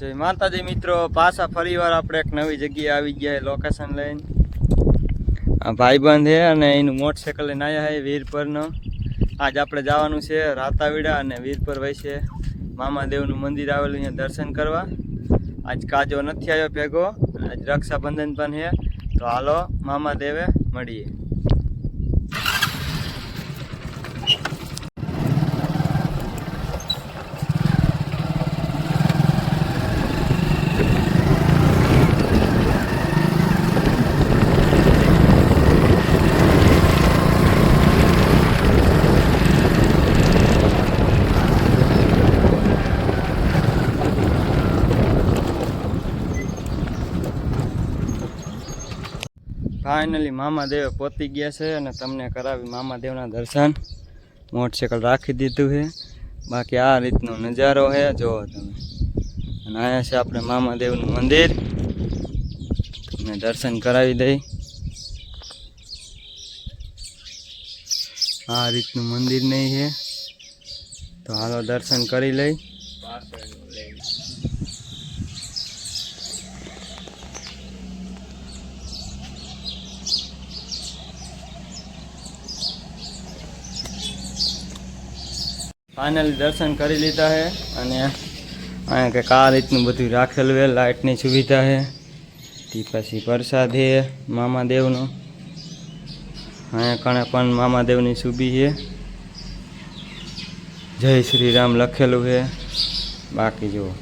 જય માતાજી મિત્રો, પાછા ફરીવાર આપણે એક નવી જગ્યાએ આવી ગયા લોકેશન લઈને. આ ભાઈબંધ છે અને એનું મોટરસાઇકલ લઈને આવ્યા છે વીરપરનો. આજ આપણે જવાનું છે રાતાવીડા અને વીરપર વૈસે મામાદેવનું મંદિર આવેલું અહીંયા દર્શન કરવા. આજ કાજો નથી આવ્યો ભેગો, આજ રક્ષાબંધન પણ છે. તો હાલો, મામાદેવે મળીએ. ફાઇનલી મામાદેવે પહોંચી ગયા છે અને તમને કરાવી મામાદેવના દર્શન. મોટરસાઇકલ રાખી દીધું છે. બાકી આ રીતનો નજારો છે. જુઓ તમે. અને અહીંયા છે આપણે મામાદેવનું મંદિર. તમને દર્શન કરાવી દઈ. આ રીતનું મંદિર નહીં છે. તો હાલો દર્શન કરી લઈ. ફાઇનલી દર્શન કરી લીધા છે અને અહીંયા કંઈક આ રીતનું બધું રાખેલું છે, લાઇટની સુવિધા છે. તે પછી પ્રસાદ છે મામાદેવનો. અહીંયા કણે પણ મામાદેવની સુબી છે. જય શ્રી રામ લખેલું છે. બાકી જુઓ.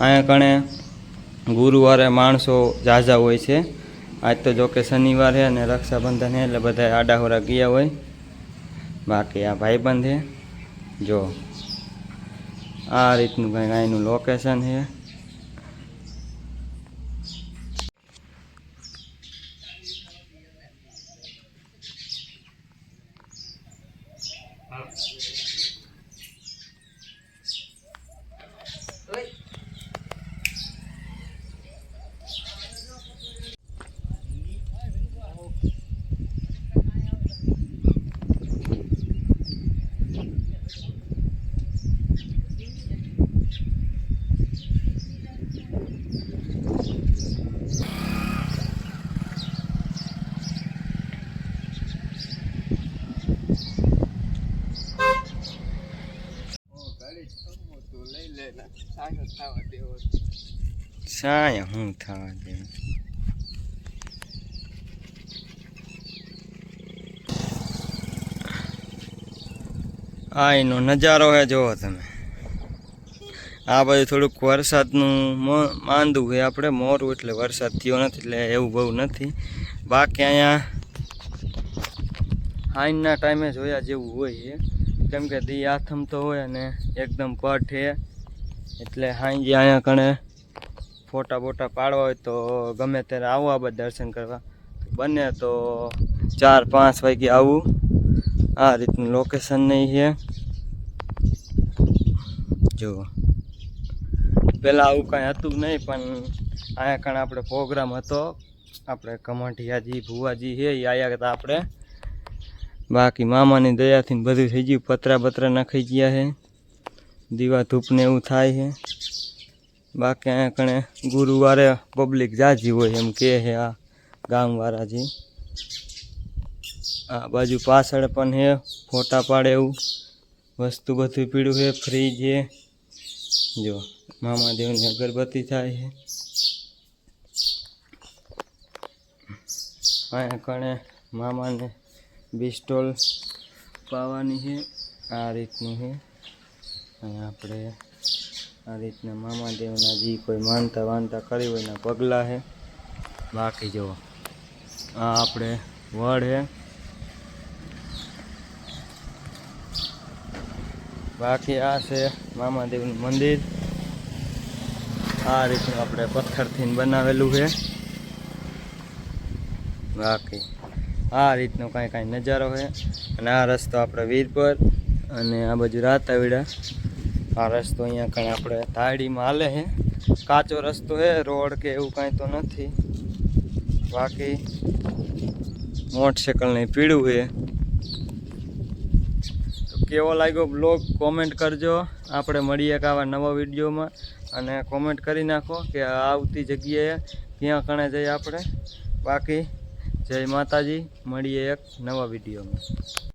અહીંયા કણે ગુરુવારે માણસો ઝાઝા હોય છે. આજ તો જોકે શનિવાર છે અને રક્ષાબંધન છે એટલે બધા આડાહોરા ગયા હોય. બાકી આ ભાઈબંધ છે. જો આ રીતનું કંઈક અહીંનું લોકેશન છે. સાયા હું થવા દેવો આ એનો નજારો હે જોવો તમે. આ બાજુ થોડુંક વરસાદનું માંદું છે આપણે, મોરું એટલે વરસાદ થયો નથી, એટલે એવું બહુ નથી. બાકી અહીંયા હાઈનના ટાઈમે જોયા જેવું હોય છે કેમ કે દી આથમ તો હોય અને એકદમ પટ છે એટલે હાંજે અહીંયા કણે ફોટા બોટા પાડવા હોય તો ગમે ત્યારે આવો આ બધા દર્શન કરવા. બને તો ચાર પાંચ વાગે આવું. આ રીતનું લોકેશન નહીં છે. જુઓ. પહેલાં આવું કાંઈ હતું નહીં, પણ અહીંયા કણે આપણે પ્રોગ્રામ હતો. આપણે કમાઠિયાજી, ભુવાજી છે એ આવ્યા હતા આપણે. બાકી મામાની દયાથી બધું થઈ ગયું. પતરા બતરા નાખી ગયા છે. દીવા ધૂપને એવું થાય છે. બાકી અહીંયા કણે ગુરુવારે પબ્લિક જાજી હોય એમ કહે છે આ ગામવાળાજી. આ બાજુ પાછળ પણ છે, ફોટા પાડે એવું. વસ્તુ બધું પીળું છે ફ્રીજ છે. જો, મામાદેવની અગરબત્તી થાય છે. અહીંયા કણે મામાને બિસ્ટોલ પાવાની છે. આ રીતનું છે. અને આપણે આ રીતના મામાદેવના જે કોઈ માનતા વાનતા કરી હોય એના પગલાં છે. બાકી જુઓ આ આપણે વડ છે. બાકી આ છે મામાદેવનું મંદિર. આ રીતનું આપણે પથ્થરથી બનાવેલું છે. બાકી આ રીતનો કાંઈ કાંઈ નજારો છે. અને આ રસ્તો આપણે વીરપર અને આ બાજુ રાતાવીડા. આ રસ્તો અહીંયા કણે આપણે થાળીમાં હાલે છે કાચો રસ્તો છે રોડ કે એવું કાંઈ તો નથી. બાકી મોટરસાયકલ નહીં પીળું છે તો કેવો લાગ્યો બ્લોગ કોમેન્ટ કરજો. આપણે મળીએ એક આવા નવા વિડીયોમાં. અને કોમેન્ટ કરી નાખો કે આવતી જગ્યાએ ક્યાં કણે જઈએ આપણે. બાકી જય માતાજી, મળીએ એક નવા વિડીયોમાં.